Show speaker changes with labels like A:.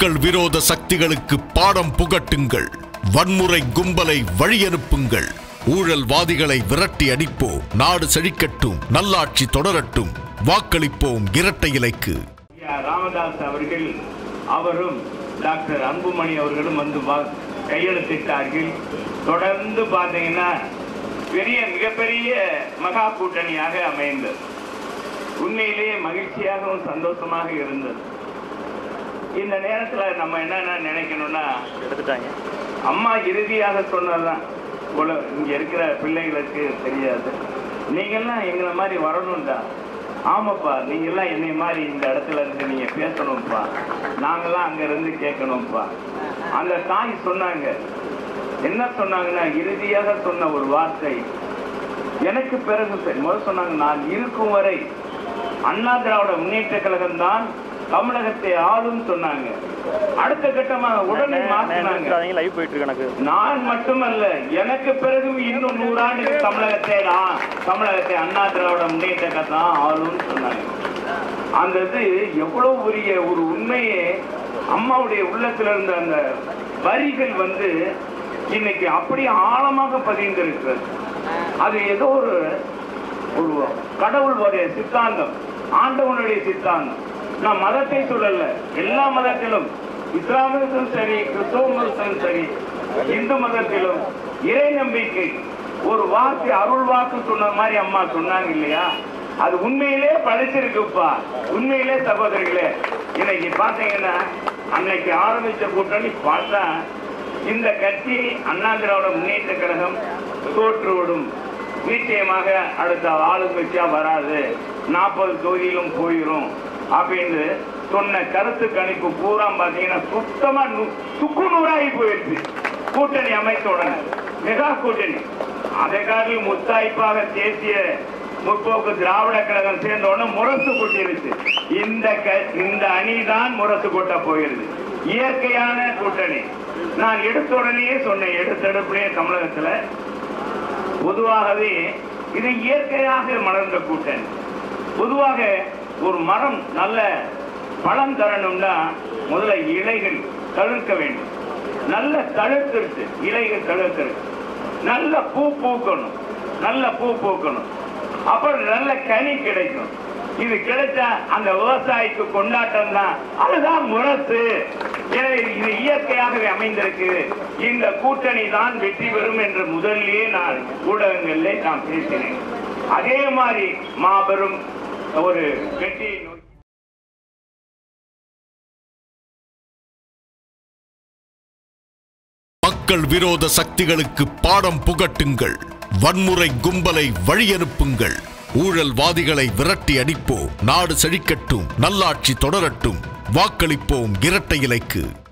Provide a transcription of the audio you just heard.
A: மக்கள் விரோத சக்திகளுக்கு பாடம் புகட்டுங்கள். வன்முறை கும்பலை வழியனுப்புங்கள். ஊழல்வாதிகளை விரட்டி அடிப்போம். நாடு செழிக்கட்டும். நல்லாட்சி தொடரட்டும். வாக்களிப்போம் இரட்டை இலைக்கு.
B: ராமதாஸ் அவர்கள் அவரும் டாக்டர் அன்புமணி அவர்களும் வந்து வா- கையெழுத்திட்டார்கள். தொடர்ந்து பார்த்தீங்கன்னா பெரிய மிகப்பெரிய மகா கூட்டணியாக அமைந்தது. உண்மையிலேயே மகிழ்ச்சியாகவும் சந்தோஷமாக இருந்தது. இந்த நேரத்துல நம்ம என்னென்ன நினைக்கணும்னா
C: எடுத்துட்டாங்க.
B: அம்மா இறுதியாக சொன்னதுதான். போல இங்க இருக்கிற பிள்ளைகளுக்கு தெரியாது. நீங்கெல்லாம் எங்களை மாதிரி வரணும்டா. ஆமாப்பா நீங்கெல்லாம் என்னை மாதிரி இந்த இடத்துல இருந்து நீங்க பேசணும்ப்பா. நாங்கெல்லாம் அங்க இருந்து கேட்கணும்ப்பா. அந்த தாய் சொன்னாங்க. என்ன சொன்னாங்கன்னா இறுதியாக சொன்ன ஒரு வார்த்தை. எனக்கு பிறகு முதல் சொன்னாங்க நான் இருக்கும் வரை அண்ணா திராவிட முன்னேற்ற கழகம் தான் தமிழகத்தை ஆளும் சொன்னாங்க. அடுத்த கட்டமாக உடனே மாற்றினாங்க
C: லைவ் போயிட்டு இருக்கு எனக்கு.
B: நான் மட்டுமல்ல எனக்கு பிறகு இன்னும் நூறாண்டுக்கு தமிழகத்தை நான் தமிழகத்தை அண்ணா திராவிட முன்னேற்ற தான் ஆளும்னு சொன்னாங்க. அந்த இது எவ்வளவு பெரிய ஒரு உண்மையே அம்மாவுடைய உள்ளத்துல இருந்த அந்த வரிகள் வந்து இன்னைக்கு அப்படி ஆழமாக பதிந்திருக்கிறது. அது ஏதோ ஒரு ஒரு கடவுளுடைய சித்தாந்தம் ஆண்டவனுடைய சித்தாந்தம். நான் மதத்தை சொல்லல எல்லா மதத்திலும் இஸ்லாமியத்திலும் சரி கிறிஸ்தவ மதத்திலும் சரி இந்து மதத்திலும் இறை நம்பிக்கை ஒரு வாக்கு அருள் வாக்கு சொன்ன மாதிரி அம்மா சொன்னாங்க இல்லையா? அது உண்மையிலே பழிச்சிருக்குப்பா. உண்மையிலே சகோதரிகளே இன்னைக்கு பாத்தீங்கன்னா அன்னைக்கு ஆரம்பிச்ச கூட்டணி பார்த்தா இந்த கட்சி அண்ணா திராவிட முன்னேற்ற கழகம் தோற்றுவிடும் நிச்சயமாக அடுத்த ஆளுங்கட்சியா வராது. நாற்பது தொகுதியிலும் போயிடும் அப்படின்னு சொன்ன கருத்து கணிப்பு பூரா பாத்தீங்கன்னா சுத்தமா நு- சுக்கு நூறாகி போயிடுச்சு. கூட்டணி அமைத்த உடனே. மெகா கூட்டணி. அதை காட்டிலும் முத்தாய்ப்பாக தேசிய முற்போக்கு திராவிட கழகம் சேர்ந்த உடனே முரசு கொட்டிருச்சு. இந்த க- இந்த அணிதான் முரசு கொட்ட போகிறது இயற்கையான கூட்டணி. நான் எடுத்த உடனே சொன்னேன் எடுத்தெடுப்புலேயே தமிழகத்துல. பொதுவாகவே இது இயற்கையாக மலர்ந்த கூட்டணி. பொதுவாக ஒரு மரம் நல்ல பழம் தரணும்னா முதல்ல இலைகள் தழுக்க வேண்டும். நல்ல தழுத்திருச்சு இலைகள் தழுத்திருக்கு நல்ல பூ பூக்கணும். நல்ல பூ பூக்கணும். அப்புறம் நல்ல கனி கிடைக்கும். இது கிடைச்சா அந்த விவசாயிக்கு கொண்டாட்டம் தான். அதுதான் முரசு. எனவே இது இயற்கையாகவே அமைந்திருக்கு இந்த கூட்டணி தான் வெற்றி பெறும் என்று முதல்லயே நான் ஊடகங்களில் நான் பேசினேன். அதே மாதிரி மாபெரும் ஒரு வெற்றியை நோக்கி.
A: மக்கள் விரோத சக்திகளுக்கு பாடம் புகட்டுங்கள். வன்முறை கும்பலை வழியனுப்புங்கள். ஊழல்வாதிகளை விரட்டி அடிப்போம். நாடு செழிக்கட்டும். நல்லாட்சி தொடரட்டும். வாக்களிப்போம் இரட்டை இலைக்கு.